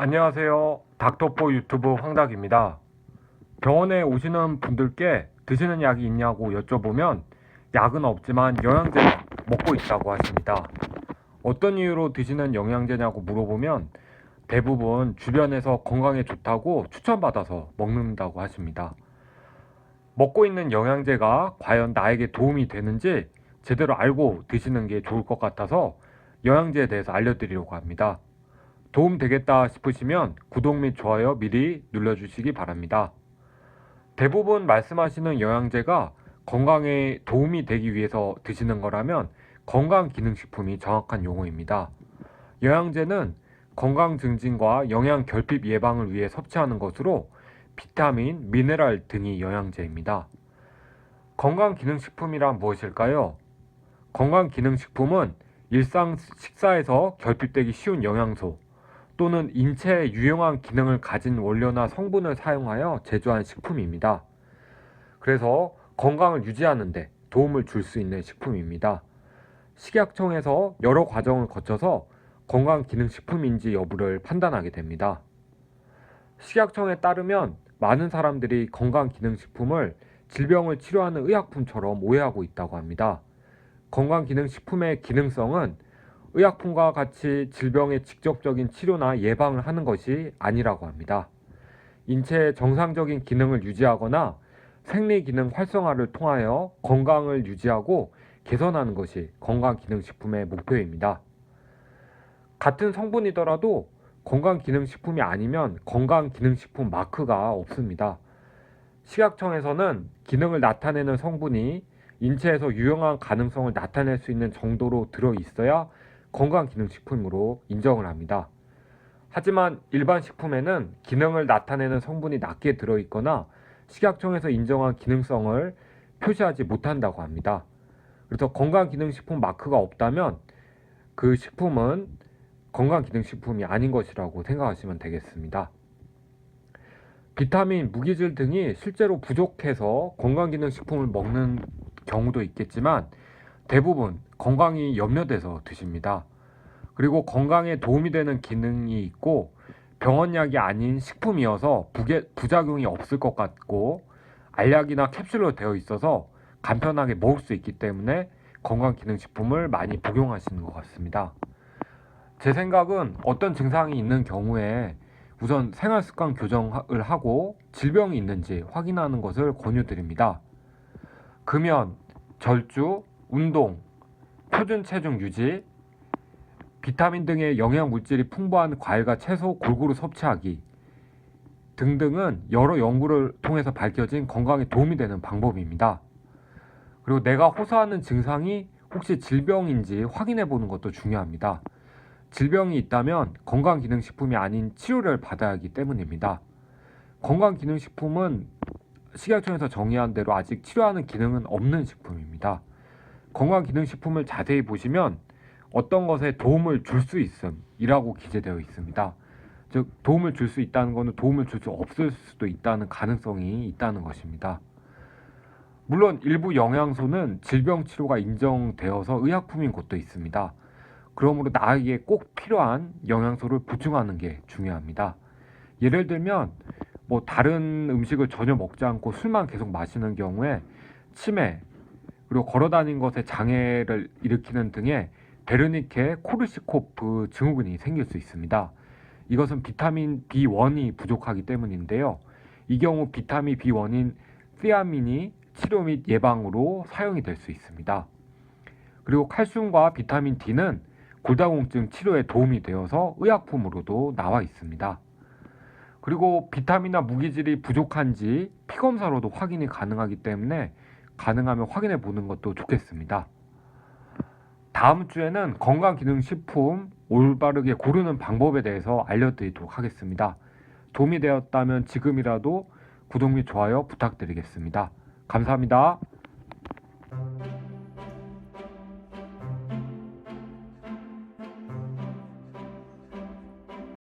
안녕하세요. 닥터포 유튜브 황닥입니다. 병원에 오시는 분들께 드시는 약이 있냐고 여쭤보면 약은 없지만 영양제 먹고 있다고 하십니다. 어떤 이유로 드시는 영양제냐고 물어보면 대부분 주변에서 건강에 좋다고 추천받아서 먹는다고 하십니다. 먹고 있는 영양제가 과연 나에게 도움이 되는지 제대로 알고 드시는 게 좋을 것 같아서 영양제에 대해서 알려드리려고 합니다. 도움 되겠다 싶으시면 구독 및 좋아요 미리 눌러주시기 바랍니다. 대부분 말씀하시는 영양제가 건강에 도움이 되기 위해서 드시는 거라면 건강기능식품이 정확한 용어입니다. 영양제는 건강 증진과 영양 결핍 예방을 위해 섭취하는 것으로 비타민, 미네랄 등이 영양제입니다. 건강기능식품이란 무엇일까요? 건강기능식품은 일상 식사에서 결핍되기 쉬운 영양소 또는 인체에 유용한 기능을 가진 원료나 성분을 사용하여 제조한 식품입니다. 그래서 건강을 유지하는데 도움을 줄 수 있는 식품입니다. 식약청에서 여러 과정을 거쳐서 건강기능식품인지 여부를 판단하게 됩니다. 식약청에 따르면 많은 사람들이 건강기능식품을 질병을 치료하는 의약품처럼 오해하고 있다고 합니다. 건강기능식품의 기능성은 의약품과 같이 질병의 직접적인 치료나 예방을 하는 것이 아니라고 합니다. 인체의 정상적인 기능을 유지하거나 생리 기능 활성화를 통하여 건강을 유지하고 개선하는 것이 건강기능식품의 목표입니다. 같은 성분이더라도 건강기능식품이 아니면 건강기능식품 마크가 없습니다. 식약청에서는 기능을 나타내는 성분이 인체에서 유용한 가능성을 나타낼 수 있는 정도로 들어 있어야 건강기능식품으로 인정을 합니다. 하지만 일반 식품에는 기능을 나타내는 성분이 낮게 들어있거나 식약청에서 인정한 기능성을 표시하지 못한다고 합니다. 그래서 건강기능식품 마크가 없다면 그 식품은 건강기능식품이 아닌 것이라고 생각하시면 되겠습니다. 비타민, 무기질 등이 실제로 부족해서 건강기능식품을 먹는 경우도 있겠지만 대부분 건강이 염려돼서 드십니다. 그리고 건강에 도움이 되는 기능이 있고 병원약이 아닌 식품이어서 부게, 부작용이 없을 것 같고 알약이나 캡슐로 되어 있어서 간편하게 먹을 수 있기 때문에 건강기능식품을 많이 복용하시는 것 같습니다. 제 생각은 어떤 증상이 있는 경우에 우선 생활습관 교정을 하고 질병이 있는지 확인하는 것을 권유드립니다. 금연, 절주, 운동, 표준 체중 유지, 비타민 등의 영양 물질이 풍부한 과일과 채소 골고루 섭취하기 등등은 여러 연구를 통해서 밝혀진 건강에 도움이 되는 방법입니다. 그리고 내가 호소하는 증상이 혹시 질병인지 확인해 보는 것도 중요합니다. 질병이 있다면 건강기능식품이 아닌 치료를 받아야 하기 때문입니다. 건강기능식품은 식약청에서 정의한 대로 아직 치료하는 기능은 없는 식품입니다. 건강기능식품을 자세히 보시면 어떤 것에 도움을 줄 수 있음이라고 기재되어 있습니다. 즉 도움을 줄 수 있다는 것은 도움을 줄 수 없을 수도 있다는 가능성이 있다는 것입니다. 물론 일부 영양소는 질병 치료가 인정되어서 의약품인 곳도 있습니다. 그러므로 나에게 꼭 필요한 영양소를 보충하는 게 중요합니다. 예를 들면 뭐 다른 음식을 전혀 먹지 않고 술만 계속 마시는 경우에 치매 그리고 걸어다니는 것에 장애를 일으키는 등의 베르니케 코르시코프 증후군이 생길 수 있습니다. 이것은 비타민 B1이 부족하기 때문인데요. 이 경우 비타민 B1인 시아민이 치료 및 예방으로 사용이 될 수 있습니다. 그리고 칼슘과 비타민 D는 골다공증 치료에 도움이 되어서 의약품으로도 나와 있습니다. 그리고 비타민이나 무기질이 부족한지 피검사로도 확인이 가능하기 때문에 가능하면 확인해 보는 것도 좋겠습니다. 다음 주에는 건강기능식품 올바르게 고르는 방법에 대해서 알려드리도록 하겠습니다. 도움이 되었다면 지금이라도 구독 및 좋아요 부탁드리겠습니다. 감사합니다.